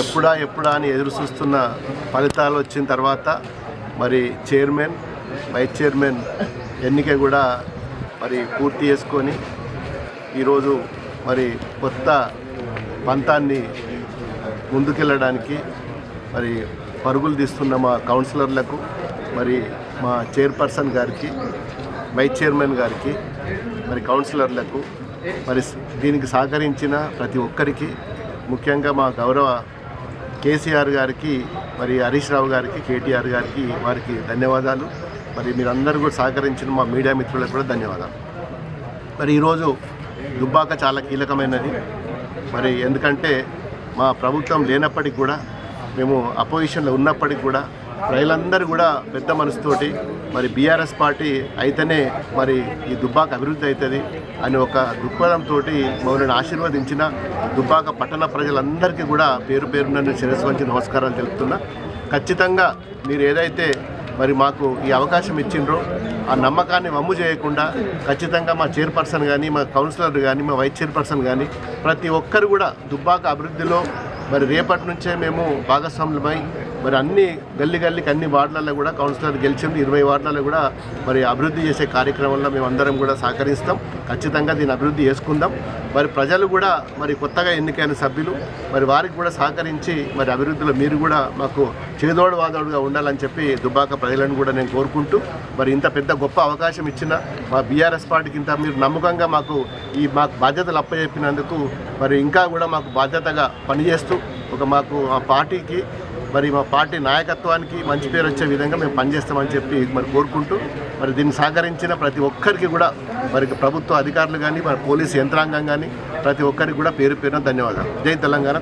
ఎప్పుడా ఎప్పుడా అని ఎదురు చూస్తున్న ఫలితాలు వచ్చిన తర్వాత మరి చైర్మన్ వైస్ చైర్మన్ ఎన్నిక కూడా మరి పూర్తి చేసుకొని ఈరోజు మరి కొత్త పంతాన్ని ముందుకెళ్ళడానికి మరి పరుగులు తీస్తున్న మా కౌన్సిలర్లకు మరి మా చైర్పర్సన్ గారికి వైస్ చైర్మన్ గారికి మరి కౌన్సిలర్లకు మరి దీనికి సహకరించిన ప్రతి ఒక్కరికి ముఖ్యంగా మా గౌరవ కేసీఆర్ గారికి మరి హరీష్ రావు గారికి కేటీఆర్ గారికి వారికి ధన్యవాదాలు. మరి మీరందరూ కూడా సహకరించిన మా మీడియా మిత్రులకు కూడా ధన్యవాదాలు. మరి ఈరోజు దుబ్బాక చాలా కీలకమైనది. మరి ఎందుకంటే మా ప్రభుత్వం లేనప్పటికి కూడా మేము అపోజిషన్లో ఉన్నప్పటికి కూడా ప్రజలందరూ కూడా పెద్ద మనసుతోటి మరి బీఆర్ఎస్ పార్టీ అయితేనే మరి ఈ దుబ్బాక అభివృద్ధి అవుతుంది అని ఒక దృక్పథంతో మమ్మల్ని ఆశీర్వదించిన దుబ్బాక పట్టణ ప్రజలందరికీ కూడా పేరు పేరు నన్ను శిరస్సు వంచి నమస్కారాలు తెలుపుతున్నా. ఖచ్చితంగా మీరు ఏదైతే మరి మాకు ఈ అవకాశం ఇచ్చిండ్రో ఆ నమ్మకాన్ని వమ్ము చేయకుండా ఖచ్చితంగా మా చైర్పర్సన్ కానీ మా కౌన్సిలర్ కానీ మా వైస్ చైర్పర్సన్ కానీ ప్రతి ఒక్కరు కూడా దుబ్బాక అభివృద్ధిలో మరి రేపటి నుంచే మేము భాగస్వాములమై మరి అన్ని గల్లి గల్లికి అన్ని వార్డులలో కూడా కౌన్సిలర్ గెలిచింది. ఇరవై వార్డులలో కూడా మరి అభివృద్ధి చేసే కార్యక్రమంలో మేము అందరం కూడా సహకరిస్తాం. ఖచ్చితంగా దీన్ని అభివృద్ధి చేసుకుందాం. మరి ప్రజలు కూడా మరి కొత్తగా ఎన్నికైన సభ్యులు మరి వారికి కూడా సహకరించి మరి అభివృద్ధిలో మీరు కూడా మాకు చేదోడు వాదోడుగా ఉండాలని చెప్పి దుబ్బాక ప్రజలను కూడా నేను కోరుకుంటూ మరి ఇంత పెద్ద గొప్ప అవకాశం ఇచ్చిన మా బీఆర్ఎస్ పార్టీకి ఇంత మీరు నమ్మకంగా మాకు ఈ మాకు బాధ్యతలు అప్పచెప్పినందుకు మరి ఇంకా కూడా మాకు బాధ్యతగా పనిచేస్తూ ఒక మాకు ఆ పార్టీకి మరి మా పార్టీ నాయకత్వానికి మంచి పేరు వచ్చే విధంగా మేము పనిచేస్తామని చెప్పి మరి కోరుకుంటూ మరి దీన్ని సహకరించిన ప్రతి ఒక్కరికి కూడా మరి ప్రభుత్వ అధికారులు కానీ మరి పోలీసు యంత్రాంగం కానీ ప్రతి ఒక్కరికి కూడా పేరు పేరున ధన్యవాదాలు. జై తెలంగాణ